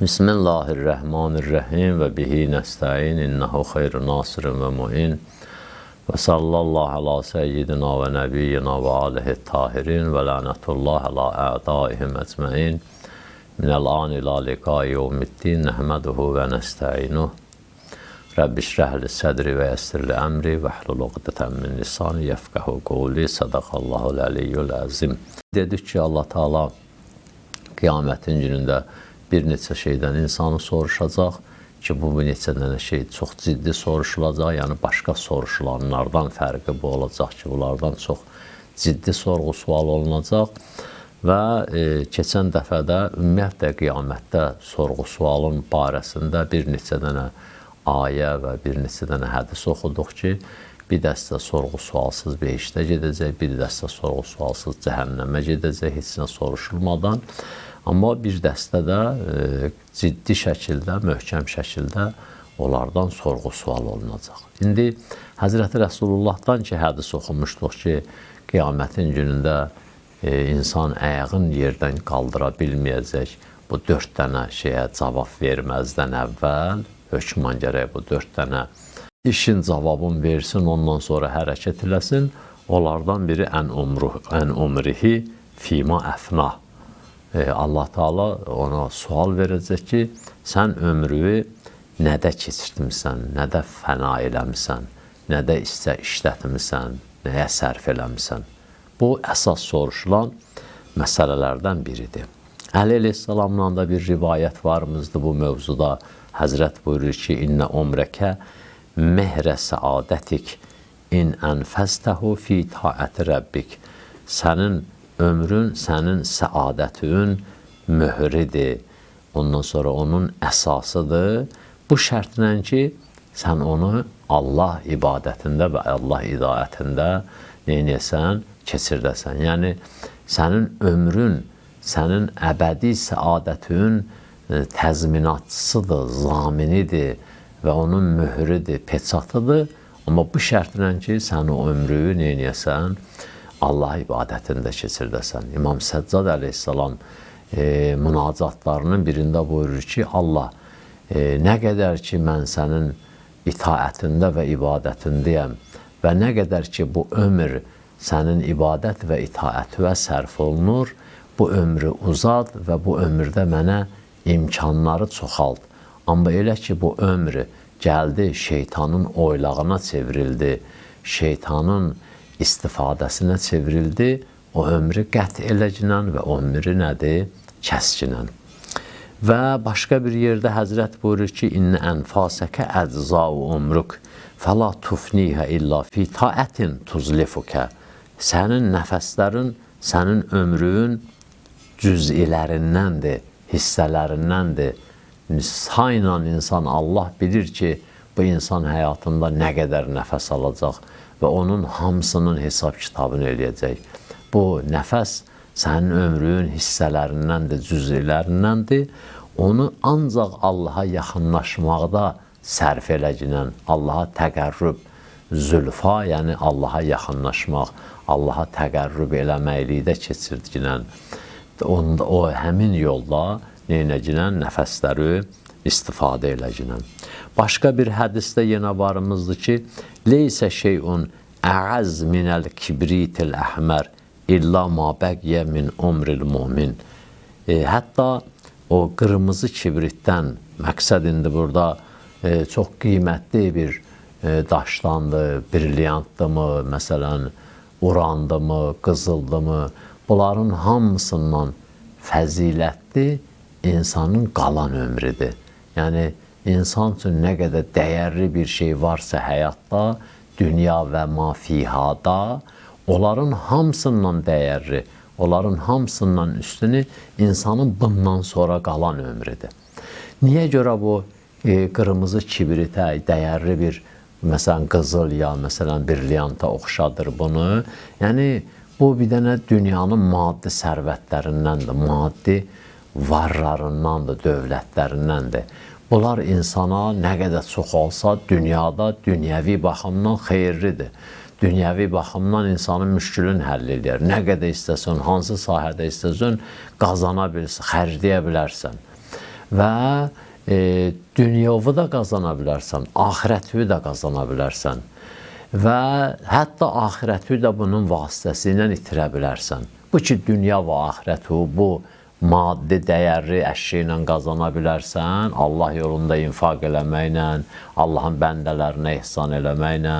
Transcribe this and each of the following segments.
Bismillahirrahmanirrahim və bihi nəstəin innehu xeyru nasirin və muin və sallallahu ala seyyidina və nəbiyyina və alihi tahirin və lənətullah ala ədaihim əcməin minəl an ila liqai yevmiddin nəhməduhu və nəstəinuh Rəbbi şrəhli sədri və yəssirli əmri və hlul uqdətən min lisani yəfqəhu qovli sadaqallahu əliyyül əzim Dedik ki, Allah Taala qiyamətin günündə bir neçə şeydən insanı soruşacaq ki, bu neçə dənə şey çox ciddi soruşulacaq, yəni başqa soruşulanlardan fərqi bu olacaq ki, bunlardan çox ciddi sorğu sual olunacaq və e, keçən dəfədə ümumiyyətlə qiyamətdə sorğu sualın barəsində bir neçə dənə ayə və bir neçə dənə hədis oxuduq ki, bir dəstə sorğu sualsız behişdə gedəcək, bir dəstə sorğu sualsız cəhənnəmə gedəcək, heç nə soruşulmadan. Amma bir dəstə də e, ciddi şəkildə, möhkəm şəkildə onlardan sorğu-sual olunacaq. İndi Həzrəti Rəsulullahdan ki, hədis oxumuşduq ki, qiyamətin günündə e, insan ayağın yerdən qaldıra bilməyəcək bu dörd dənə şeyə cavab verməzdən əvvəl hökman gərək bu dörd dənə işin cavabını versin, ondan sonra hərəkət eləsin. Onlardan biri ən umruh, ən umrihi fima əfnah Allah Taala ona sual verəcək ki, sən ömrünü nədə keçirtmisən, nədə fəna eləmisən, nədə isə işlətmisən, nəyə sərf eləmisən? Bu əsas soruşulan məsələlərdən biridir. Əli əleyhissalamla da bir rivayət varımızdır bu mövzuda. Həzrət buyurur ki, "İnnə umrəkə mehrə səadətik in ənfəstəhu fi taati rabbik." Sənin ömrün sənin səadətin möhrüdür. Ondan sonra onun əsasıdır. Bu şərtlə ki, sən onu Allah ibadətində və Allah idaətində neynəsən, keçirdəsən. Yəni sənin ömrün, sənin əbədi səadətin e, təzminatçısıdır, zaminidir və onun möhrüdür, peçatıdır. Amma bu şərtlə ki, sən o ömrünü neynəsən, Allah ibadətində keçirdəsən. İmam Səccad əleyhissalam e, münacatlarının birində buyurur ki, Allah e, nə qədər ki mən sənin itaətində və ibadətindəyəm və nə qədər ki bu ömür sənin ibadət və itaətinə sərf olunur, bu ömrü uzad və bu ömürdə mənə imkanları çoxalt. Amma elə ki bu ömrü gəldi şeytanın oylağına çevrildi, şeytanın istifadəsinə çevrildi, o ömrü qət eləcinən və ömrü nədir? Kəscinən. Və başqa bir yerdə Həzrət buyurur ki, İnnə ənfasəkə əczau umruk fəla tufnihə illa fi taətin tuzlifukə. Sənin nəfəslərin, sənin ömrün cüz'ilərindəndir, hissələrindəndir. Sayla insan Allah bilir ki, bu insan həyatında nə qədər nəfəs alacaq və onun hamısının hesab kitabını eləyəcək. Bu nəfəs sənin ömrün hissələrindəndir, cüz'ilərindəndir. Onu ancaq Allaha yaxınlaşmaqda sərf eləginən, Allaha təqərrüb, zülfa, yəni Allaha yaxınlaşmaq, Allaha təqərrüb eləməklikdə keçirdiginən, onda o həmin yolda neynəginən nəfəsləri istifadə eləginən. Başqa bir hədisdə yenə varımızdır ki, leysə şeyun əəz minəl kibritil əhmər illa ma bəqiyə min umril mumin. E, hətta o qırmızı kibritdən məqsəd indi burada e, çox qiymətli bir e, daşdandır, brilyantdırmı, məsələn, urandımı, qızıldımı, bunların hamısından fəzilətli insanın qalan ömrüdür. Yəni insan üçün nə qədər dəyərli bir şey varsa həyatda, dünya və mafihada, onların hamısından dəyərli, onların hamısından üstünü insanın bundan sonra qalan ömrüdür. Niyə görə bu e, qırmızı kibritə dəyərli bir məsələn qızıl ya məsələn brilyanta oxşadır bunu? Yəni bu bir dənə dünyanın maddi sərvətlərindəndir, maddi varlarındandır, dövlətlərindəndir. Bunlar insana nə qədər çox olsa, dünyada dünyəvi baxımdan xeyirlidir. Dünyəvi baxımdan insanın müşkülün həll edir. Nə qədər istəsən, hansı sahədə istəsən, qazana bilirsən, xərcləyə bilərsən. və e, dünyovu da qazana bilərsən, axirəti də qazana bilərsən və hətta axirəti də bunun vasitəsilə itirə bilərsən. Bu ki, dünya və axirəti bu maddi dəyərli əşya ilə qazana bilərsən, Allah yolunda infaq eləməklə, Allahın bəndələrinə ehsan eləməklə,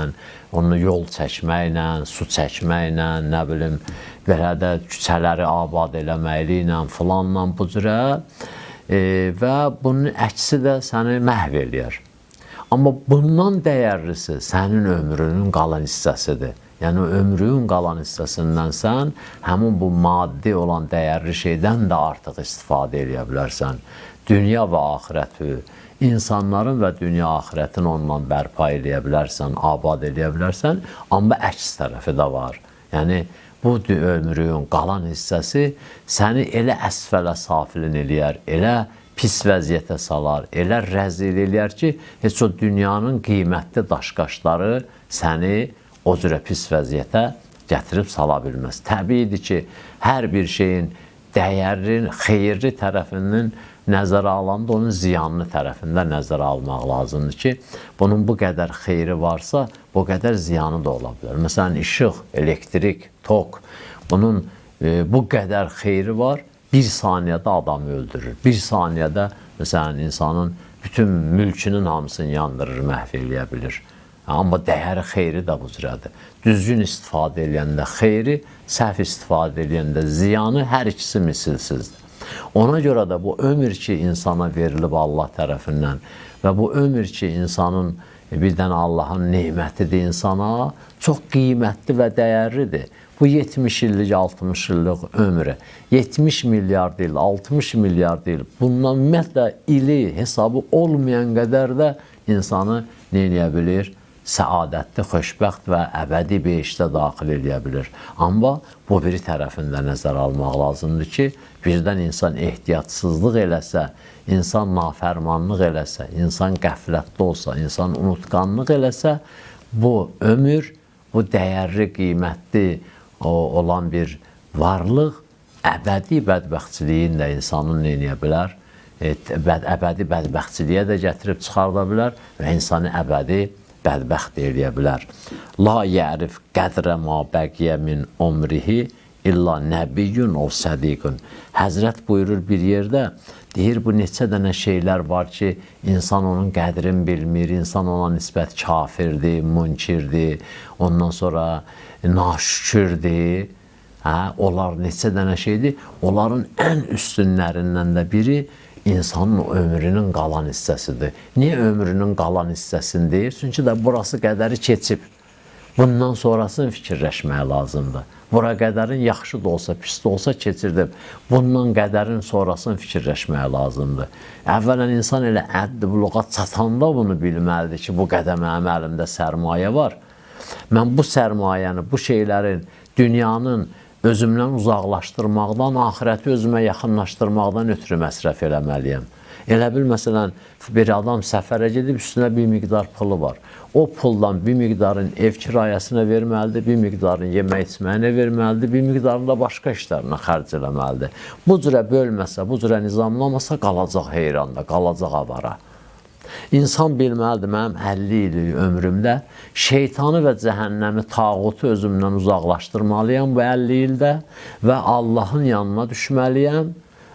onu yol çəkməklə, su çəkməklə, nə bilim, belə də küçələri abad eləməklə, filanla bu cürə e, və bunun əksi də səni məhv eləyər. Amma bundan dəyərlisi sənin ömrünün qalan hissəsidir. Yəni ömrünün qalan hissəsindən sən həmin bu maddi olan dəyərli şeydən də artıq istifadə edə bilərsən. Dünya və axirəti, insanların və dünya axirətin ondan bərpa edə bilərsən, abad edə bilərsən, amma əks tərəfi də var. Yəni bu ömrün qalan hissəsi səni elə əsfələ safilin eləyər, elə pis vəziyyətə salar, elə rəzil eləyər ki, heç o dünyanın qiymətli daşqaşları səni o cürə pis vəziyyətə gətirib sala bilməz. Təbiidir ki, hər bir şeyin dəyərli, xeyirli tərəfindən nəzərə alanda onun ziyanlı tərəfində nəzərə almaq lazımdır ki, bunun bu qədər xeyri varsa, bu qədər ziyanı da ola bilər. Məsələn, işıq, elektrik, tok, bunun e, bu qədər xeyri var, bir saniyədə adamı öldürür. Bir saniyədə məsələn insanın bütün mülkünün hamısını yandırır, məhv eləyə bilir. Amma dəyəri xeyri də bu cürədir. Düzgün istifadə edəndə xeyri, səhv istifadə edəndə ziyanı hər ikisi misilsizdir. Ona görə də bu ömür ki insana verilib Allah tərəfindən və bu ömür ki insanın bir dənə Allahın nemətidir insana, çox qiymətli və dəyərlidir. Bu 70 illik, 60 illıq ömrü, 70 milyard il, 60 milyard il, bundan ümumiyyətlə ili hesabı olmayan qədər də insanı neyə bilir? Səadətli, xoşbəxt və əbədi behiştə daxil edə bilir. Amma bu biri tərəfində nəzər almaq lazımdır ki, birdən insan ehtiyatsızlıq eləsə, insan nafərmanlıq eləsə, insan qəflətli olsa, insan unutqanlıq eləsə, bu ömür, bu dəyərli, qiymətli, olan bir varlıq əbədi bədbəxtçiliyin də insanın neyə bilər? E, bəd, əbədi bədbəxtçiliyə də gətirib çıxarda bilər və insanı əbədi bədbəxt eləyə bilər. La yərif qədrə ma bəqiyə min umrihi illa nəbiyyun o sədiqun. Həzrət buyurur bir yerdə, deyir bu neçə dənə şeylər var ki, insan onun qədrini bilmir, insan ona nisbət kafirdir, münkirdir, ondan sonra naşükürdür. Hə, onlar neçə dənə şeydir? Onların ən üstünlərindən də biri insanın ömrünün qalan hissəsidir. Niyə ömrünün qalan hissəsini deyir? Çünki də burası qədəri keçib. Bundan sonrasını fikirləşmək lazımdır. Bura qədərin yaxşı da olsa, pis də olsa keçirdim. Bundan qədərin sonrasını fikirləşmək lazımdır. Əvvələn insan elə əddi buluğa çatanda bunu bilməlidir ki, bu qədər mənim əlimdə sərmayə var. Mən bu sərmayəni, bu şeylərin, dünyanın özümdən uzaqlaşdırmaqdan, axirəti özümə yaxınlaşdırmaqdan ötürü məsrəf eləməliyəm. Elə bil, məsələn, bir adam səfərə gedib, üstünə bir miqdar pulu var. O puldan bir miqdarın ev kirayəsine verməlidir, bir miqdarın yemək içməyinə verməlidir, bir miqdarını da başqa işlərinə xərc eləməlidir. Bu cürə bölməsə, bu cürə nizamlamasa qalacaq heyranda, qalacaq avara. İnsan bilməlidir, mənim 50 illik ömrümdə şeytanı və cəhənnəmi, tağutu özümdən uzaqlaşdırmalıyam bu 50 ildə və Allahın yanına düşməliyəm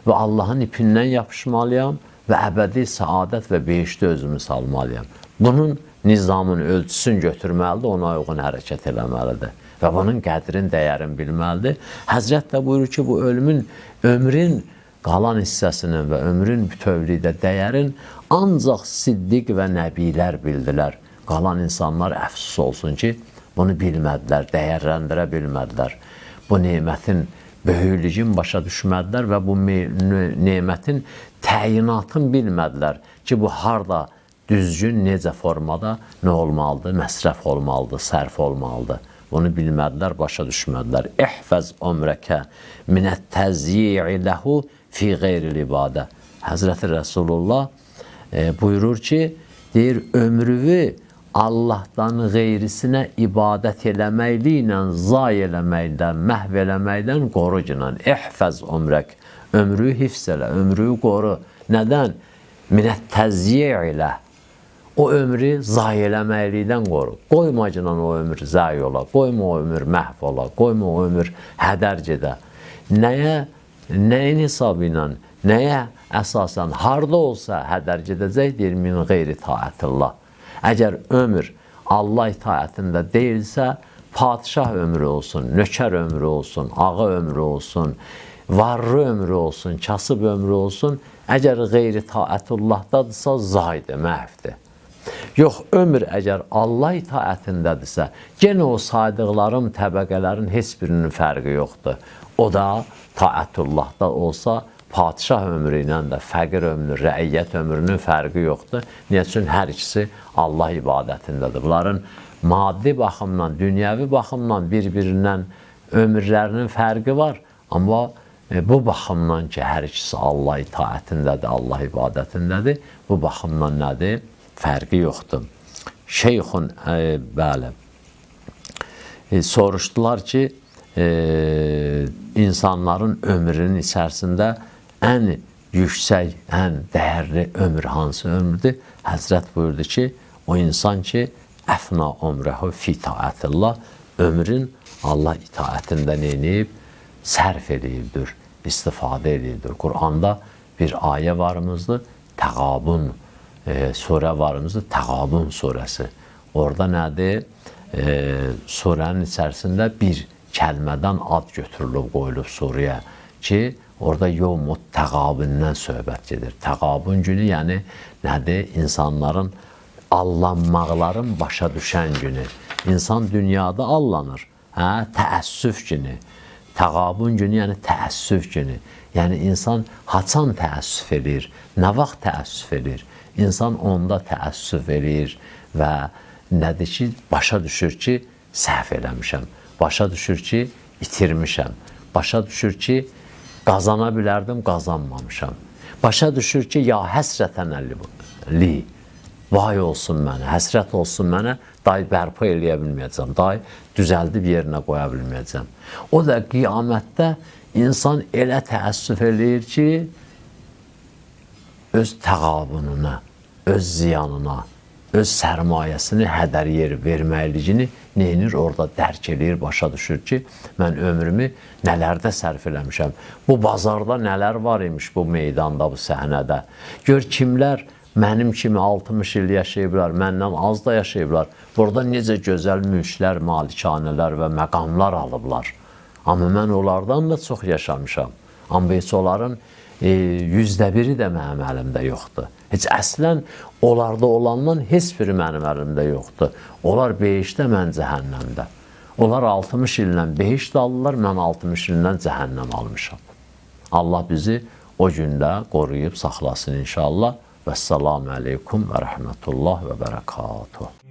və Allahın ipindən yapışmalıyam və əbədi səadət və behişdə özümü salmalıyam. Bunun nizamın ölçüsünü götürməlidir, ona uyğun hərəkət eləməlidir və bunun qədrin, dəyərin bilməlidir. Həzrət də buyurur ki, bu ölümün, ömrün qalan hissəsinin və ömrün bütövlükdə dəyərin ancaq siddiq və nəbilər bildilər. Qalan insanlar əfsus olsun ki, bunu bilmədilər, dəyərləndirə bilmədilər. Bu nemətin böyüklüyün başa düşmədilər və bu nemətin təyinatını bilmədilər ki, bu harda düzgün necə formada nə olmalıdır, məsrəf olmalıdır, sərf olmalıdır. Bunu bilmədilər, başa düşmədilər. İhfəz ömrəkə minət təzyi'i ləhu fi qeyril ibadə. Həzrəti Rəsulullah e, buyurur ki, deyir, ömrüvü Allahdan qeyrisinə ibadət eləməklə, zay eləməkdən, məhv eləməkdən qoru ginan. İhfəz ömrək. Ömrü hifz elə, ömrü qoru. Nədən? minət təzyiyə ilə o ömrü zayi eləməklikdən qoru. Qoyma ki, o ömür zayi ola, qoyma o ömür məhv ola, qoyma o ömür hədər gedə. Nəyə, nəyin hesabı ilə, nəyə əsasən, harda olsa hədər gedəcək, deyir, min qeyri taətillah. Əgər ömür Allah itaətində deyilsə, padişah ömrü olsun, nökər ömrü olsun, ağa ömrü olsun, varlı ömrü olsun, kasıb ömrü olsun, əgər qeyri taətullahdadısa, zaydır, məhvdir. Yox, ömür əgər Allah itaətindədirsə, yenə o saydıqlarım, təbəqələrin heç birinin fərqi yoxdur. O da taətullahda olsa, padişah ömrü ilə də fəqir ömrü, rəiyyət ömrünün fərqi yoxdur. Niyə üçün hər ikisi Allah ibadətindədir. Bunların maddi baxımdan, dünyəvi baxımdan bir-birindən ömürlərinin fərqi var. Amma e, bu baxımdan ki, hər ikisi Allah itaətindədir, Allah ibadətindədir. Bu baxımdan nədir? Fərqi yoxdur. Şeyxun, e, bəli, e, soruşdular ki, e, insanların ömrünün içərisində ən yüksək, ən dəyərli ömür hansı ömürdür? Həzrət buyurdu ki, o insan ki, əfna ömrəhu fi taətillah, ömrün Allah itaətində neyinib? Sərf edibdir, istifadə edibdir. Quranda bir ayə varımızdır, Təqabun e, surə varımızdır, Təqabun surəsi. Orada nədir? E, surənin içərisində bir kəlmədən ad götürülüb, qoyulub surəyə ki, Orada yovmut təqabündən söhbət gedir. Təqabün günü yəni nədir? İnsanların allanmaqların başa düşən günü. İnsan dünyada allanır. Hə, təəssüf günü. Təqabün günü yəni təəssüf günü. Yəni insan haçan təəssüf eləyir? Nə vaxt təəssüf eləyir? İnsan onda təəssüf eləyir və nədir ki, başa düşür ki, səhv eləmişəm. Başa düşür ki, itirmişəm. Başa düşür ki, qazana bilərdim, qazanmamışam. Başa düşür ki, ya həsrətən li, vay olsun mənə, həsrət olsun mənə, day bərpa eləyə bilməyəcəm, day düzəldib yerinə qoya bilməyəcəm. O da qiyamətdə insan elə təəssüf eləyir ki, öz təqabununa, öz ziyanına, öz sərmayəsini hədər yer verməyiliyini neynir? Orada dərk eləyir, başa düşür ki, mən ömrümü nələrdə sərf eləmişəm. Bu bazarda nələr var imiş bu meydanda, bu səhnədə. Gör kimlər mənim kimi 60 il yaşayıblar, məndən az da yaşayıblar. Burada necə gözəl mülklər, malikanələr və məqamlar alıblar. Amma mən onlardan da çox yaşamışam. Amma heç onların yüzdə biri də mənim əlimdə yoxdur. Heç əslən onlarda olandan heç biri mənim əlimdə yoxdur. Onlar behişdə, mən cəhənnəmdə. Onlar 60 illə behişdə alırlar, mən 60 illə cəhənnəm almışam. Allah bizi o gündə qoruyub saxlasın inşallah. Vəssalamu aleykum və rəhmətullah və bərəkatuhu.